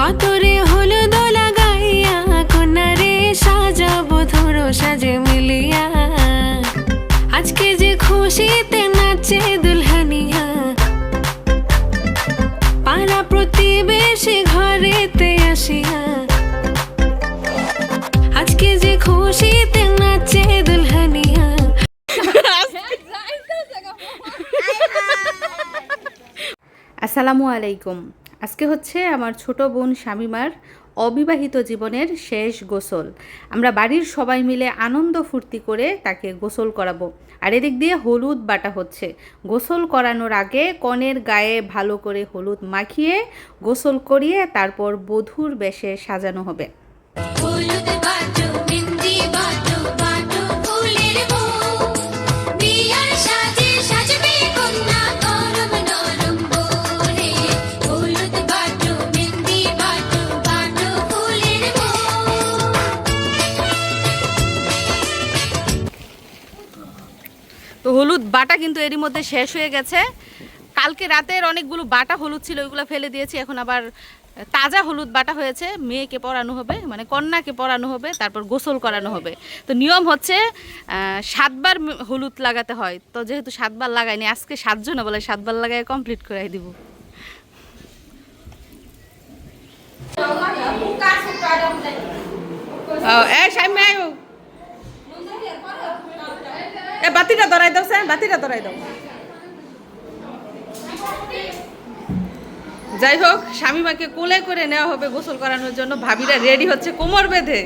গতরে হলুদ লাগাইয়া কোনারে সাজাবো ধরো সাজে মিলিয়া। আজকে যে খুশিতে নাচে দুলহানিয়া, পাড়া প্রতিবেশী ঘরেতে আসিয়া। আজকে যে খুশিতে নাচে দুলহানিয়া। আসসালামু আলাইকুম। আজকে হচ্ছে আমার ছোট বোন শামিমার অবিবাহিত জীবনের শেষ গোসল। আমরা বাড়ির সবাই মিলে আনন্দ ফুর্তি করে তাকে গোসল করাবো। আর এদিক দিয়ে হলুদ বাটা হচ্ছে। গোসল করানোর আগে কনের গায়ে ভালো করে হলুদ মাখিয়ে গোসল করিয়ে তারপর বধূর বেশে সাজানো হবে। হলুদ বাটা কিন্তু এরই মধ্যে শেষ হয়ে গেছে। কালকে রাতের অনেকগুলো বাটা হলুদ ছিল, ওইগুলো ফেলে দিয়েছি। এখন আবার তাজা হলুদ বাটা হয়েছে। মেয়েকে পরানো হবে মানে কন্যাকে পরানো হবে, তারপর গোসল করানো হবে। তো নিয়ম হচ্ছে সাতবার হলুদ লাগাতে হয়। তো যেহেতু সাতবার লাগাইনি, আজকে সাতজন বলে সাতবার লাগাই কমপ্লিট করে দিব। এ সাইমে আয়ো এ বাতিটা ধরাই দাও স্যার বাতিটা ধরাই দাও। যাই হোক স্বামীমাকে কোলে করে নেওয়া হবে গোসল করানোর জন্য। ভাবিরা রেডি হচ্ছে কোমর বেঁধে।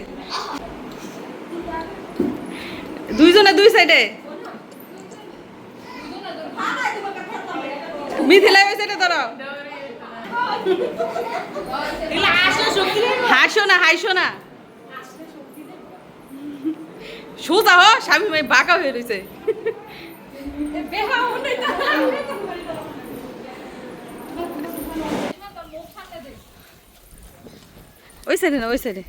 দুইজনে দুই সাইডে। মিথিলা ওই সাইডে ধরো। হাসো না হাসো না। সোজা হ, স্বামী মাই বাঁকা হয়ে রয়েছে ওই সাইডে না, ওই সাইডে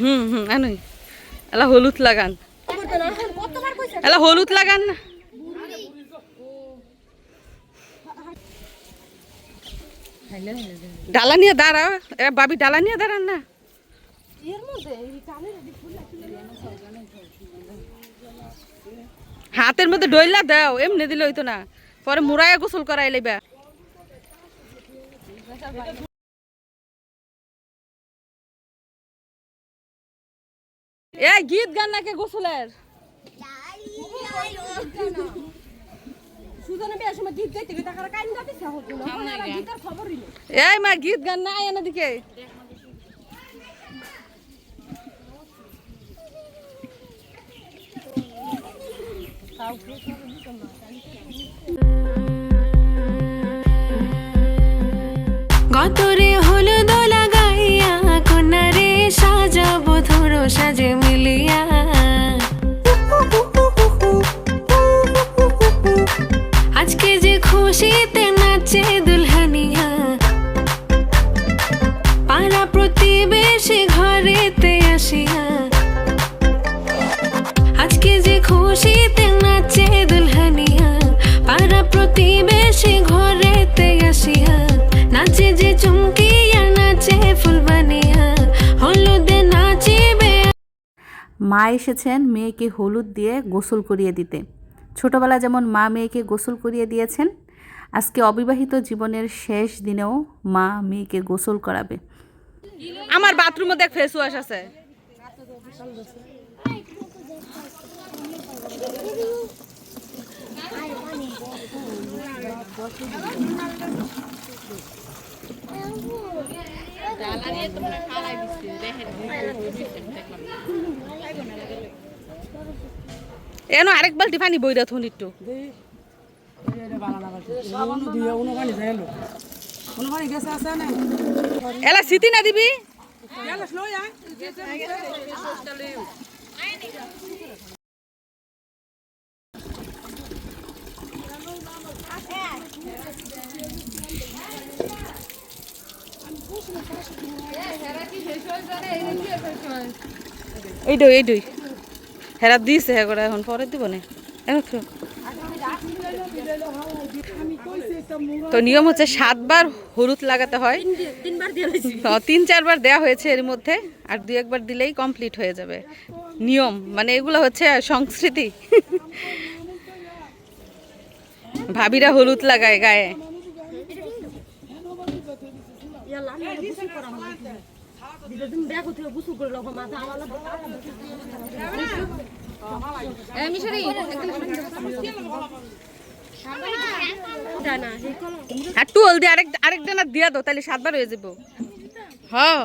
হুম হুম, আনুই। এলা হলুদ লাগান। এলা হলুদ লাগান না। ডালা নিয়ে দাঁড়া এ বাবি ডালা নিয়ে দাঁড়ান না। হাতের মধ্যে ডইলা দাও এমনি দিলে হইতো না। পরে মুরাইয়া গোসল করাই লইবা। এ গীত গান নাকি গোসলের? এই মা গীত গান নাই এনে দিকে। গতরে হলুদ লাগাইয়া কোনারে সাজাবো ধরো সাজে মিলিয়া। আজকে যে খুশিতে মা এসেছেন মেয়েকে হলুদ দিয়ে গোসল করিয়ে দিতে। ছোটবেলা যেমন মা মেয়েকে গোসল করিয়ে দিয়েছেন, আজকে অবিবাহিত জীবনের শেষ দিনেও মা মেয়েকে গোসল করাবে। আমার বাথরুমে দেখ ফেস ওয়াশ আছে। এন আরেক বালতি পানি বইরা থুন একটু। এলা সিটি না দিবি? এইটাই এইটাই হেরা দিছে হ্যাঁ এখন পরে দিব না। তো। নিয়ম হচ্ছে সাতবার হলুদ লাগাতে হয়। তিন, চারবার দেয়া হয়েছে এর মধ্যে, আর দু, একবার দিলেই কমপ্লিট হয়ে যাবে। নিয়ম মানে এগুলো হচ্ছে সংস্কৃতি। ভাবিরা হলুদ লাগায় গায়ে। আর টুল দিয়ে আরেক আরেক ডানা দিয়া দাও তাহলে সাতবার হয়ে যাব। হ্যাঁ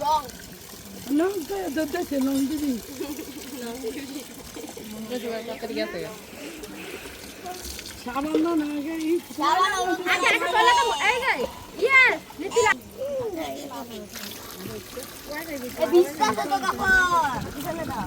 লং লং দেখে লং দিবি। সামান্য না আগে আচ্ছা আচ্ছা চলে তো এই গাই ইয়ে নিতিলা। এই বিস্তার তো কাপড় পিছনে দাও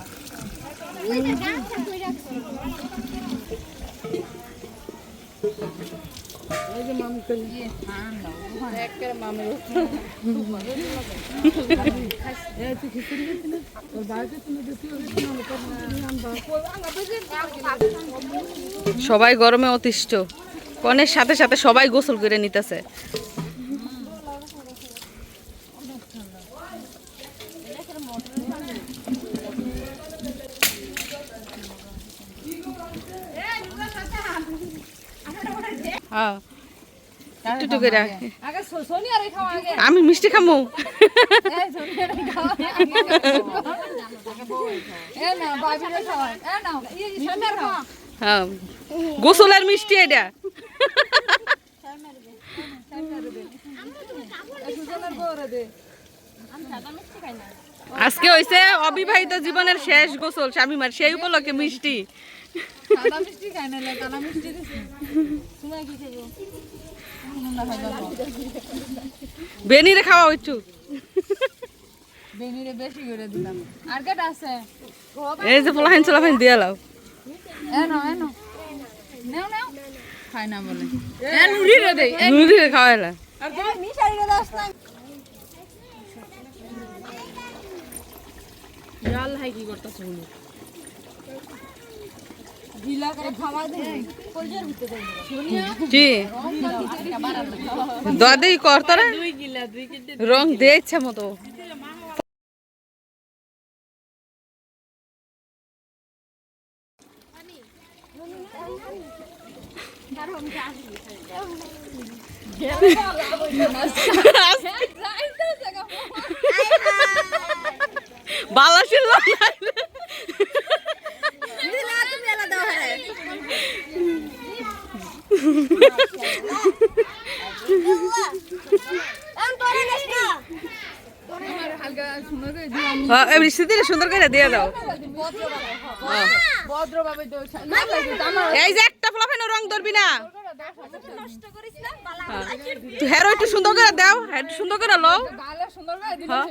সবাই গরমে অতিষ্ঠ। কনের সাথে সাথে সবাই গোসল করে নিতেছে। হ্যাঁ। একটু একটু করে আমি মিষ্টি খামো। হ্যাঁ। গোসলের মিষ্টি এটা। আজকে হইছে অবিবাহিত জীবনের শেষ গোসল স্বামী স্বামীমার। সেই উপলক্ষে মিষ্টি। বেনিরে খাওয়া হইছু বেনিরে বেশি করে দিলাম। আর কেটা আছে? এই যে পোলাহাইন চোলাহাইন দিয়ে লাও। এনো এনো। নেও নেও। খাই না বলে। এ নুরি রে দে। নুরিরে খাওয়াইলা জাল হাই কি কি দাদি কর তোরা দুই গিলা দুই কেটে রং দিয়ে ইচ্ছা মতো বালাসির হালকা সুন্দর করে সুন্দর করে দিয়ে দাও। এই যে একটা ফলাফেন রং ধরবি না। হেরো একটু সুন্দর করে দাও একটু সুন্দর করে লও। হয়।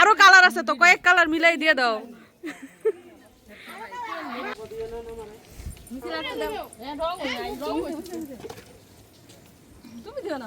আরও কালার আছে তো কয়েক কালার মিলাই দিয়ে দাও। তুমি দিও না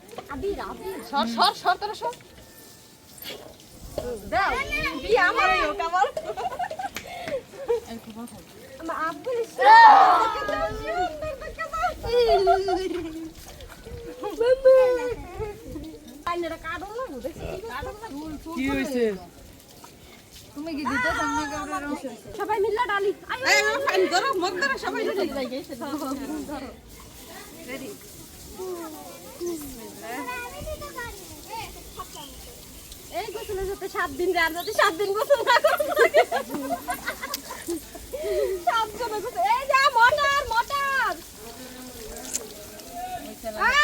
সর সর সর তোরা সর। দাও বিয়ে আমার হোক আমার এই খবর খাই কি হয়েছে? তুমি কি দিতে সামনে সবাই মিল্লা ডালি। এই ফাইন ধরো মত ধরো সবাই ধরো। এই গোসলের সাথে সাত দিন রে আর যদি সাত দিন গোসল না করতে থাকে। সাত জনে গোসল এই যা মটার মটার!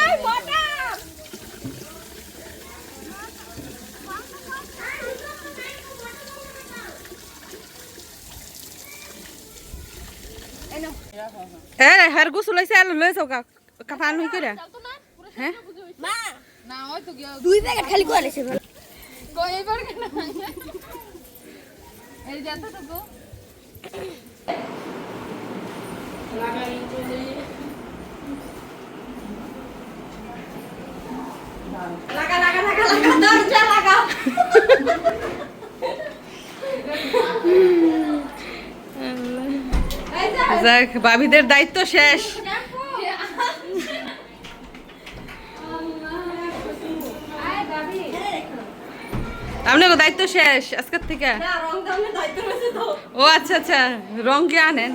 এই মটার! এ হার গোসল হইছে আর লই যাও কা করে হ্যাঁ? না ওই তো দুই প্যাকেট খালি লাগা লাগা লাগা লাগা দরজা লাগা যাক ভাবিদের দায়িত্ব শেষ। আপনাকে দায়িত্ব শেষ আজকের থেকে। ও আচ্ছা আচ্ছা রং কে আনেন?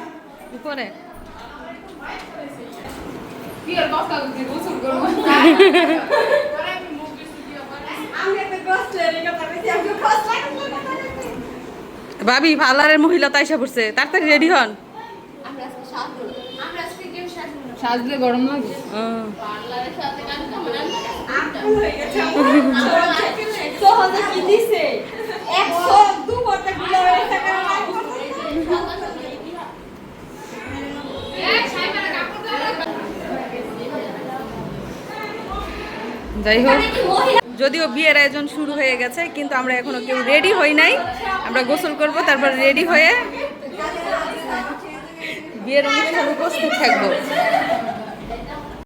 উপরে। ভাবি পার্লারের মহিলা তো আইসা পড়ছে। তাড়াতাড়ি রেডি হন। সাজলে গরম লাগে। ও, যাই হোক, যদিও বিয়ের আয়োজন শুরু হয়ে গেছে, কিন্তু আমরা এখনও কেউ রেডি হই নাই। আমরা গোসল করব, তারপর রেডি হয়ে বিয়ের অনুষ্ঠানে উপস্থিত থাকব।